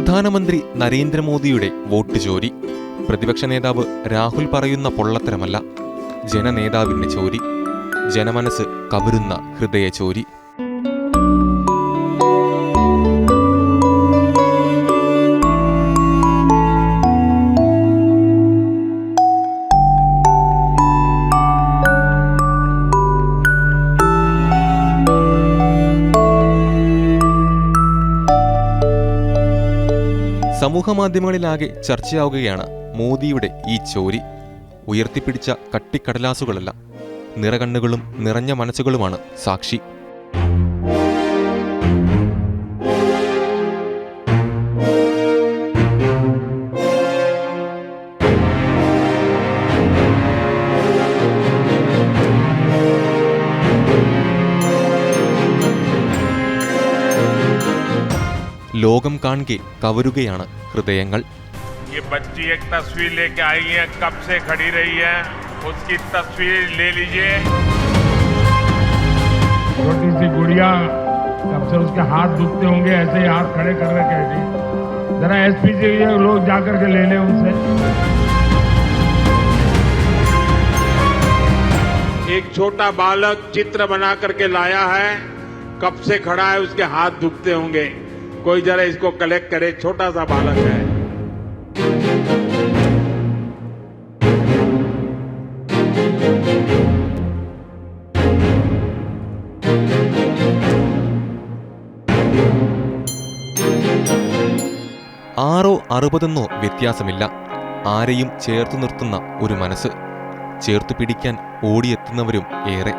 പ്രധാനമന്ത്രി നരേന്ദ്രമോദിയുടെ വോട്ട് ചോരി. പ്രതിപക്ഷ നേതാവ് രാഹുൽ പറയുന്ന പൊള്ളത്തരമല്ല. ജനനേതാവിന്റെ ചോരി. ജനമനസ് കവരുന്ന ഹൃദയ ചോരി. സമൂഹമാധ്യമങ്ങളിലാകെ ചർച്ചയാവുകയാണ് മോദിയുടെ ഈ ചോരി. ഉയർത്തിപ്പിടിച്ച കട്ടിക്കടലാസുകളല്ല നിറകണ്ണുകളും നിറഞ്ഞ മനസ്സുകളുമാണ് സാക്ഷി. ലോകം കാണെ കവരുകയാണ് ഹൃദയങ്ങൾ ये बच्ची एक तस्वीर लेके आई है कब से खड़ी रही है उसकी तस्वीर ले लीजिए छोटी सी गुड़िया कब से उसके हाथ दुखते होंगे ऐसे ही हाथ खड़े कर रहे कैसे जरा एसपी से ये लोग जाकर के ले लें उनसे एक छोटा बालक चित्र बना करके लाया है कब से खड़ा है उसके हाथ दुखते होंगे कोई जरा इसको कलेक्ट करे छोटा सा बालक है ആറോ അറുപതെന്നോ വ്യത്യാസമില്ല ആരെയും ചേർത്തു നിർത്തുന്ന ഒരു മനസ്സ് ചേർത്തു പിടിക്കാൻ ഓടിയെത്തുന്നവരും ഏറെ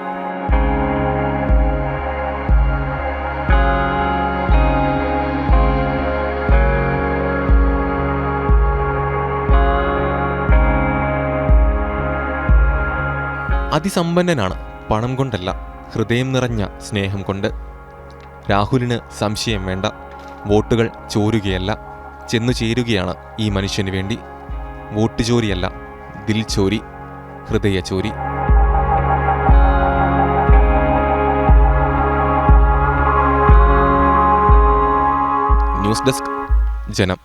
അതിസമ്പന്നനാണ് പണം കൊണ്ടല്ല ഹൃദയം നിറഞ്ഞ സ്നേഹം കൊണ്ട്. രാഹുലിന് സംശയം വേണ്ട വോട്ടുകൾ ചോരുകയല്ല ചെന്നു ചേരുകയാണ് ഈ മനുഷ്യന് വേണ്ടി. വോട്ട് ചോരിയല്ല ദിൽ ചോരി ഹൃദയ ചോരി. ന്യൂസ് ഡെസ്ക് ജനം.